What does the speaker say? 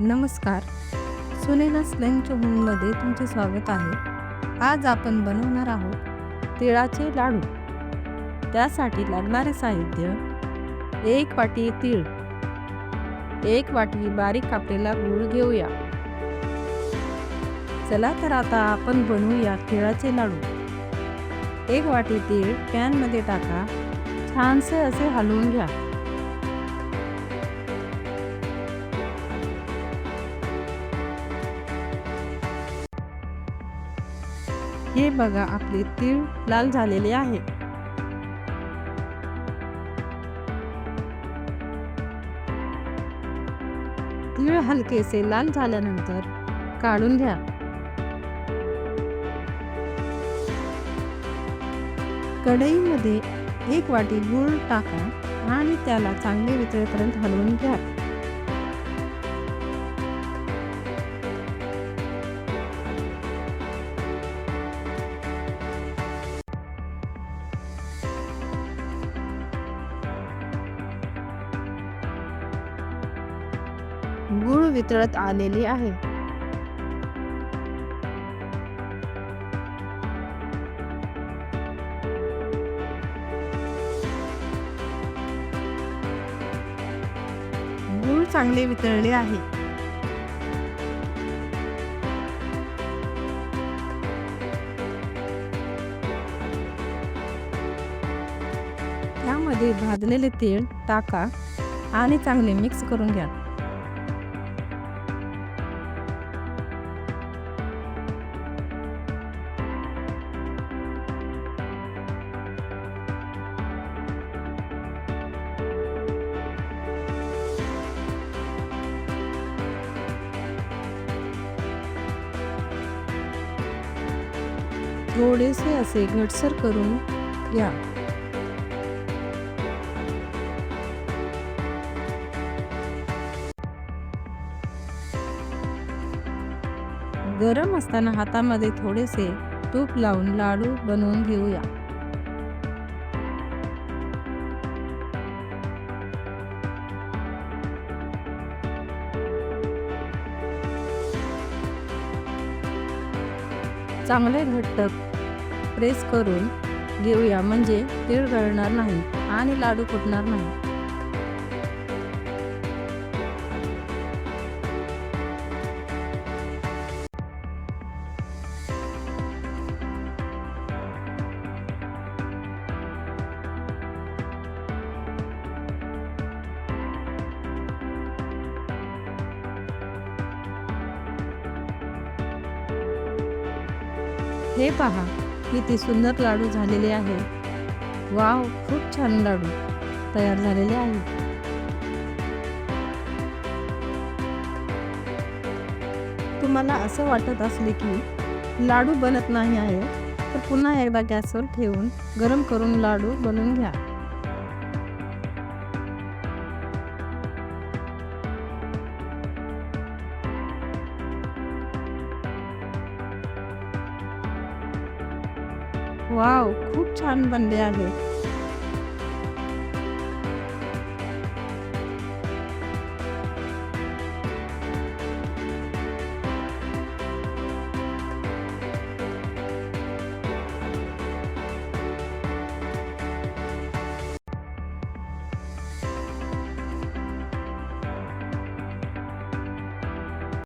नमस्कार. सुनेना स्लेंग होममध्ये तुमचे स्वागत आहे. आज आपण बनवणार आहोत तिळाचे लाडू. त्यासाठी लागणारे साहित्य एक वाटी तीळ एक वाटी बारीक कापलेला गूळ घेऊया. चला तर आता आपण बनवूया तिळाचे लाडू. एक वाटी तीळ पॅनमध्ये टाका. छानसे असे हलवून घ्या. हे बघा आपले तीळ लाल झालेले आहे. तीळ हलकेसे लाल झाल्यानंतर काढून घ्या. कढईमध्ये एक वाटी गूळ टाका आणि त्याला चांगले वितळेपर्यंत हलवून घ्या. वितळत आलेली आहे. गूळ चांगले वितळले आहे. त्यामध्ये भाजलेले तेल टाका आणि चांगले मिक्स करून घ्या. थोडेसे असे घटसर करून घ्या. गरम असताना हातामध्ये थोडेसे तूप लावून लाडू बनवून घेऊया. चांगले घट्ट प्रेस करून घेऊया. म्हणजे तीळ गळणार नाही आणि लाडू फुटणार नाही. हे पहा किती सुंदर लाडू झालेले आहे. वाव खूप छान लाडू तयार झालेले आहे तुम्हाला असं वाटत असले की लाडू बनत नाही आहे तर पुन्हा एकदा गॅसवर ठेवून गरम करून लाडू बनवून घ्या. वाव खूप छान बनले आहे.